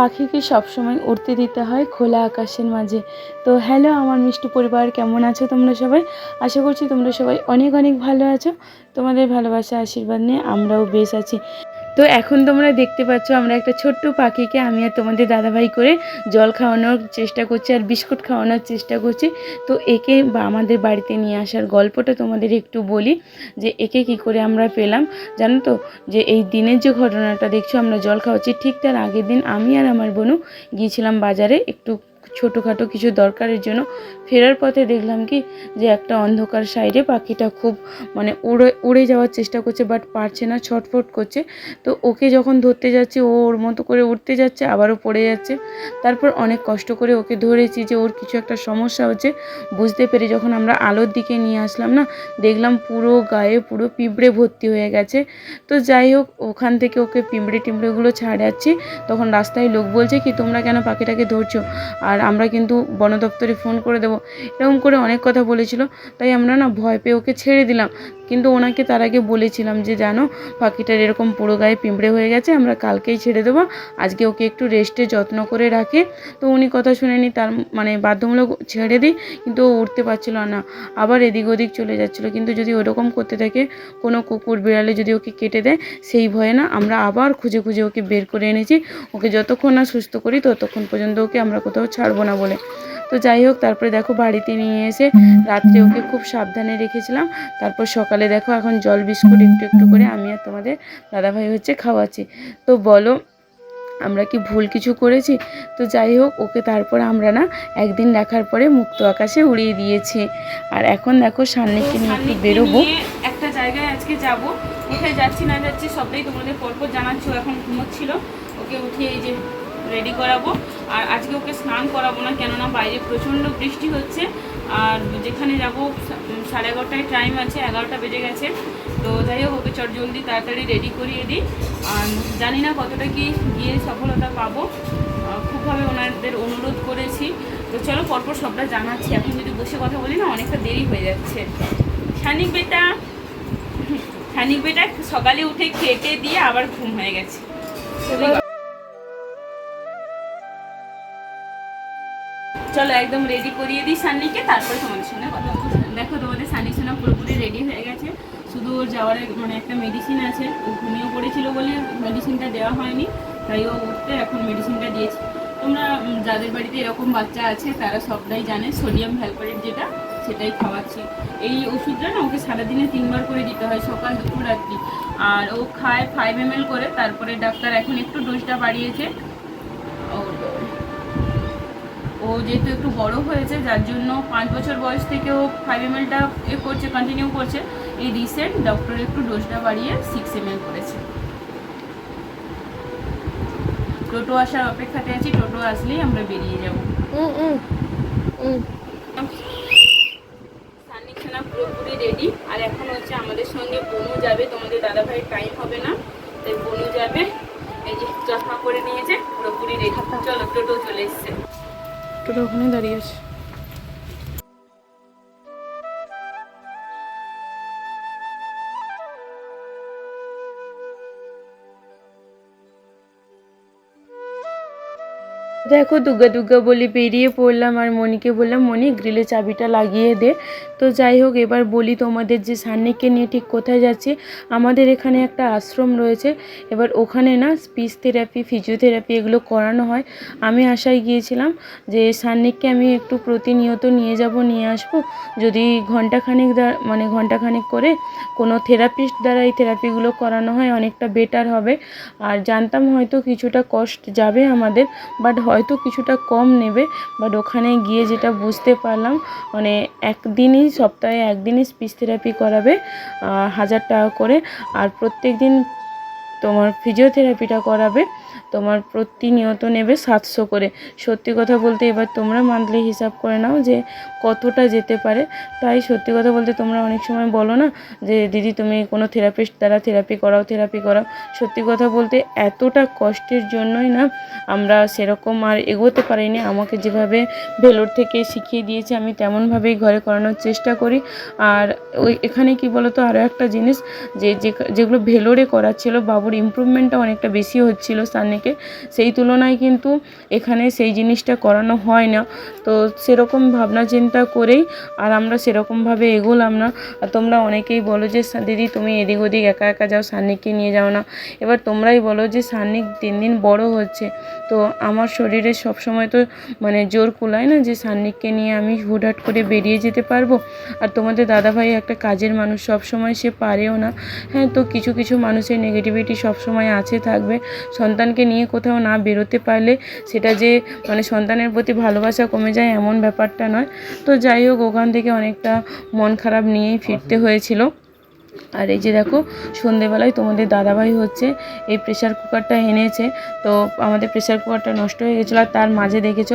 পাখিকে সবসময় উড়তে দিতে হয় খোলা আকাশের মাঝে। তো হ্যালো আমার মিষ্টি পরিবার, কেমন আছো তোমরা সবাই? আশা করছি তোমরা সবাই অনেক অনেক ভালো আছো। তোমাদের ভালোবাসা, আশীর্বাদ নিয়ে আমরাও বেশ আছি। তো এখন তোমরা দেখতে পাচ্ছ আমরা একটা ছোট্ট পাখিকে আমি আর তোমাদের দাদাভাই করে জল খাওয়ানোর চেষ্টা করছি আর বিস্কুট খাওয়ানোর চেষ্টা করছি। তো একে বা আমাদের বাড়িতে নিয়ে আসার গল্পটা তোমাদের একটু বলি যে একে কি করে আমরা পেলাম। জানো তো যে এই দিনের যে ঘটনাটা দেখছ আমরা জল খাওয়াচ্ছি, ঠিক তার আগের দিন আমি আর আমার বোনু গিয়েছিলাম বাজারে একটু ছোটোখাটো কিছু দরকারের জন্য ফেরার পথে দেখলাম কি যে একটা অন্ধকার সাইডে পাখিটা খুব মানে উড়ে উড়ে যাওয়ার চেষ্টা করছে বাট পারছে না, ছটফট করছে। তো ওকে যখন ধরতে যাচ্ছে, ও ওর মতো করে উঠতে যাচ্ছে, আবারও পড়ে যাচ্ছে। তারপর অনেক কষ্ট করে ওকে ধরেছি যে ওর কিছু একটা সমস্যা হচ্ছে। বুঝতে পেরে যখন আমরা আলোর দিকে নিয়ে আসলাম না, দেখলাম পুরো গায়ে পুরো পিঁপড়ে ভর্তি হয়ে গেছে। তো যাই হোক, ওখান থেকে ওকে পিঁপড়ে টিমড়েগুলো ছাড়াচ্ছি। তখন রাস্তায় লোক বলছে কি, তোমরা কেন পাখিটাকে ধরছো? আর আমরা কিন্তু বনদপ্তরে ফোন করে দেবো। এরকম করে অনেক কথা বলেছিল, তাই আমরা না ভয় পেয়ে ওকে ছেড়ে দিলাম। কিন্তু ওনাকে তার আগে বলেছিলাম যে, জানো, পাখিটার এরকম পুরো গায়ে পিঁপড়ে হয়ে গেছে, আমরা কালকেই ছেড়ে দেবো। আজকে ওকে একটু রেস্টে যত্ন করে রাখে। তো উনি কথা শুনেনি, তার মানে বাধ্যমূলক ছেড়ে দিই, কিন্তু ও উঠতে পারছিল না। আবার এদিক ওদিক চলে যাচ্ছিল, কিন্তু যদি ওরকম করতে থাকে, কোনো কুকুর বিড়ালে যদি ওকে কেটে দেয়, সেই ভয়ে না, আমরা আবার খুঁজে খুঁজে ওকে বের করে এনেছি। ওকে যতক্ষণ না সুস্থ করি, ততক্ষণ পর্যন্ত ওকে আমরা কোথাও ছাড়বো না বলে। তো যাই হোক, তারপরে দেখো বাড়িতে নিয়ে এসে রাত্রে ওকে খুব সাবধানে রেখেছিলাম। তারপর সকালে দেখো এখন জল বিস্কুট একটু একটু করে আমি আর তোমাদের দাদাভাই হচ্ছে খাওয়াচ্ছি। তো বলো আমরা কি ভুল কিছু করেছি? তো যাই হোক ওকে তারপর আমরা না একদিন দেখার পরে মুক্ত আকাশে উড়িয়ে দিয়েছি। আর এখন দেখো সান্নিকে নিয়ে একটু বেরোবো। একটা জায়গায় আজকে যাব। কোথায় যাচ্ছি না যাচ্ছি সবটাই তোমাদের পরপর জানাচ্ছি এখন ঘুমোচ্ছিল। ওকে উঠিয়ে এই যে রেডি করাবো। আর আজকে ওকে স্নান করাবো না, কেননা বাইরে প্রচণ্ড বৃষ্টি হচ্ছে। আর যেখানে যাব সাড়ে এগারোটায় টাইম আছে, এগারোটা বেজে গেছে। তো যাই হোক, ওকে চট জলদি তাড়াতাড়ি রেডি করিয়ে দিই। আর জানি না কতটা কি গিয়ে সফলতা পাবো। খুবভাবে ওনাদের অনুরোধ করেছি। তো চলো, পরপর সবটা জানাচ্ছি। এখন যদি বসে কথা বলি না, অনেকটা দেরি হয়ে যাচ্ছে। শানিক বেটা শানিক বেটা সকালে উঠে খেটে দিয়ে আবার ঘুম হয়ে গেছে। চলো একদম রেডি করিয়ে দিই সান্নিকে, তারপরে তোমাদের সঙ্গে কথা দেখো, তোমাদের সান্নির সঙ্গে পুরোপুরি রেডি হয়ে গেছে। শুধু ওর যাওয়ার মানে একটা মেডিসিন আছে। ও ঘুমিয়ে পড়েছিল বলে মেডিসিনটা দেওয়া হয়নি, তাই ও উঠতে এখন মেডিসিনটা দিয়েছি। তোমরা যাদের বাড়িতে এরকম বাচ্চা আছে, তারা সবটাই জানে সোডিয়াম ভ্যালপারেট যেটা, সেটাই খাওয়াচ্ছি। এই ওষুধটা না ওকে সারাদিনে তিনবার করে দিতে হয়, সকাল, দুপুর, রাত্রি। আর ও খায় ফাইভ এম করে, তারপরে ডাক্তার এখন একটু ডোজটা বাড়িয়েছে ও- ও যেহেতু একটু বড় হয়েছে যার জন্য পাঁচ বছর বয়স থেকে ও ফাইভ এম এলটা এ করছে কন্টিনিউ করছে। এই রিসেন্ট ডক্টর একটু ডোজটা বাড়িয়ে সিক্স এম এল করেছে। টোটো আসার অপেক্ষাতে আছি টোটো আসলেই আমরা বেরিয়ে যাব। সান্নিখানা পুরোপুরি রেডি আর এখন হচ্ছে আমাদের সঙ্গে বনু যাবে তোমাদের দাদাভাইয়ের টাইম হবে না। তাই বনু যাবে এই যে চশমা করে নিয়েছে পুরোপুরি রেডি চলো টোটো চলে এসছে। টোটো ওখানে দাঁড়িয়ে আছে। দেখো দুর্গা দুর্গা বলে বেরিয়ে পড়লাম আর মণিকে বললাম মণি গ্রিলে চাবিটা লাগিয়ে দে। তো যাই হোক, এবার বলি তোমাদের যে সান্নিককে নিয়ে ঠিক কোথায় যাচ্ছি। আমাদের এখানে একটা আশ্রম রয়েছে। এবার ওখানে না স্পিচ থেরাপি, ফিজিওথেরাপি এগুলো করানো হয়। আমি আশায় গিয়েছিলাম যে সান্নিককে আমি একটু প্রতিনিয়ত নিয়ে যাব, নিয়ে আসব। যদি ঘন্টাখানেক মানে ঘন্টাখানেক করে কোনো থেরাপিস্ট দ্বারা এই থেরাপিগুলো করানো হয়, অনেকটা বেটার হবে। আর জানতাম হয়তো কিছুটা কষ্ট যাবে আমাদের, বাট হয়তো কিছুটা কম নেবে বাট ওখানে গিয়ে যেটা বুঝতে পারলাম মানে একদিনই, সপ্তাহে একদিনই স্পিচ থেরাপি করাবে হাজার টাকা করে, আর প্রত্যেক দিন তোমার ফিজিওথেরাপিটা করাবে। তোমার প্রতিনিয়ত নেবে সাতশো করে। সত্যি কথা বলতে এবার তোমরা মান্থলি হিসাব করে নাও যে কতটা যেতে পারে। তাই সত্যি কথা বলতে তোমরা অনেক সময় বলো না যে, দিদি, তুমি কোনো থেরাপিস্ট দ্বারা থেরাপি করাও থেরাপি করাও। সত্যি কথা বলতে এতটা কষ্টের জন্যই না আমরা সেরকম আর এগোতে পারিনি। আমাকে যেভাবে ভেলোর থেকে শিখিয়ে দিয়েছে, আমি তেমনভাবেই ঘরে করানোর চেষ্টা করি। আর ওই এখানে কি বলতো আরও একটা জিনিস যে যেগুলো ভেলোরে করাচ্ছিল, বাবুর ইমপ্রুভমেন্টটা অনেকটা বেশি হচ্ছিল সামনে। সান্নিকে সেই তুলনায় কিন্তু এখানে সেই জিনিসটা করানো হয় না। তো সেরকম ভাবনা চিন্তা করেই আর আমরা সেরকমভাবে এগোলাম না। আর তোমরা অনেকেই বলো যে দিদি তুমি এদিক ওদিক একা একা যাও, সান্নিককে নিয়ে যাও না। এবার তোমরাই বলো যে, সান্নিক দিন দিন বড় হচ্ছে। তো আমার শরীরে সব সময় তো মানে জোর কুলায় না যে, সান্নিককে নিয়ে আমি হুটহাট করে বেরিয়ে যেতে পারব। আর তোমাদের দাদাভাই একটা কাজের মানুষ, সবসময় সে পারেও না। হ্যাঁ তো কিছু কিছু মানুষের নেগেটিভিটি সব সময় আছে, থাকবে। সন্তানকে নিয়ে কোথাও না বেরোতে পারলে সেটা যে মানে সন্তানের প্রতি ভালোবাসা কমে যায় এমন ব্যাপারটা নয়। তো যাই হোক, ওখান থেকে অনেকটা মন খারাপ নিয়েই ফিরতে হয়েছিল। আর এই যে দেখো, সন্ধেবেলায় তোমাদের দাদাভাই হচ্ছে, এই প্রেশার কুকারটা এনেছে। তো আমাদের প্রেশার কুকারটা নষ্ট হয়ে গেছিল আর তার মাঝে দেখেছ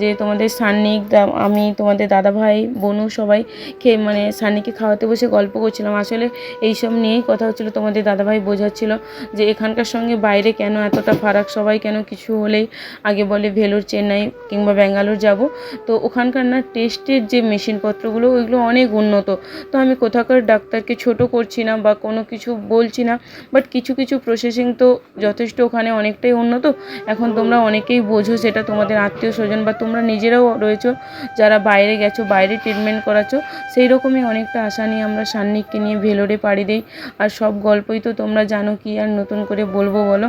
যে তোমাদের সান্নিক আমি, তোমাদের দাদাভাই, বনু সবাই খেয়ে মানে সান্নিকে খাওয়াতে বসে গল্প করছিলাম। আসলে এইসব নিয়েই কথা হচ্ছিল, তোমাদের দাদাভাই বোঝাচ্ছিল যে এখানকার সঙ্গে বাইরে কেন এতটা ফারাক, সবাই কেন কিছু হলেই আগে বলে ভেলোর চেন্নাই কিংবা ব্যাঙ্গালোর যাব। তো ওখানকার না টেস্টের যে মেশিনপত্রগুলো ওইগুলো অনেক উন্নত। তো আমি কোথাকার ডাক্তারকে ছোট করছি না বা কোনো কিছু বলছি না বাট কিছু কিছু প্রসেসিং তো যথেষ্ট ওখানে অনেকটাই উন্নত। এখন তোমরা অনেকেই বোঝো সেটা তোমাদের আত্মীয় স্বজন বা তোমরা নিজেরাও রয়েছো, যারা বাইরে গেছো, বাইরে ট্রিটমেন্ট করাচ্ছো সেই রকমই অনেকটা আশা নিয়ে আমরা সান্নিককে নিয়ে ভেলোরে পাড়ি দিই। আর সব গল্পই তো তোমরা জানো কি আর নতুন করে বলব বলো।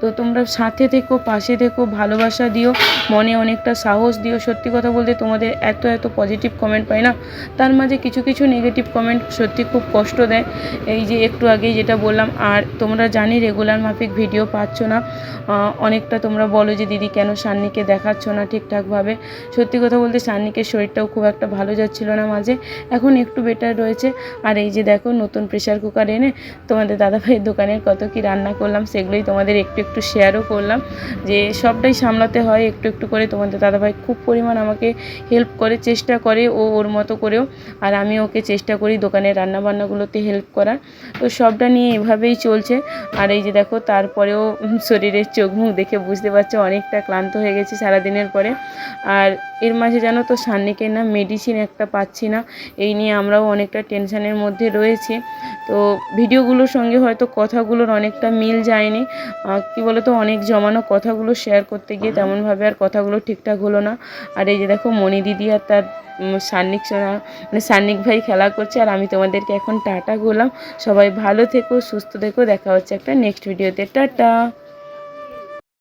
তো তোমরা সাথে থেকো, পাশে থেকো, ভালোবাসা দিও, মনে অনেকটা সাহস দিও। সত্যি কথা বলতে তোমাদের এত এত পজিটিভ কমেন্ট পাই না, তার মাঝে কিছু কিছু নেগেটিভ কমেন্ট সত্যি খুব কষ্ট দেয়। এই যে একটু আগেই যেটা বললাম, আর তোমরা জানি রেগুলার মাফিক ভিডিও পাচ্ছ না। অনেকটা তোমরা বলো যে দিদি কেন সান্নিকে দেখাচ্ছ না ঠিকঠাকভাবে? সত্যি কথা বলতে সান্নিকের শরীরটাও খুব একটা ভালো যাচ্ছিল না মাঝে, এখন একটু বেটার রয়েছে। আর এই যে দেখো, নতুন প্রেশার কুকার এনে তোমাদের দাদাভাইয়ের দোকানের কত কি রান্না করলাম, সেগুলোই তোমাদের একটু একটু শেয়ারও করলাম। যে সবটাই সামলাতে হয়, একটু একটু করে তোমাদের দাদাভাই খুব পরিমাণ আমাকে হেল্প করে, চেষ্টা করে ও ওর মতো করেও। আর আমি ওকে চেষ্টা করি দোকানের রান্নাবান্নাগুলোতে হেল্প করার। তো সবটা নিয়ে এভাবেই চলছে। আর এই যে দেখো, তারপরেও শরীরের চোখ মুখ দেখে বুঝতে পারছ, অনেকটা ক্লান্ত হয়ে গেছি সারাদিনের পরে। আর এর মাঝে জানো তো সান্নিকের না মেডিসিন একটা পাচ্ছি না। এই নিয়ে আমরাও অনেকটা টেনশানের মধ্যে রয়েছি। তো ভিডিওগুলোর সঙ্গে হয়তো কথাগুলোর অনেকটা মিল যায়নি। কি বলো তো অনেক জমানো কথাগুলো শেয়ার করতে গিয়ে তেমনভাবে আর কথাগুলো ঠিকঠাক হলো না। আর এই যে দেখো, মণি দিদি আর তার সান্নিক সোনা মানে সান্নিক ভাই খেলা করছে আর আমি তোমাদেরকে এখন টাটা গোলাম সবাই ভালো থেকো, সুস্থ থেকো, দেখা হচ্ছে একটা নেক্সট ভিডিওতে টাটা!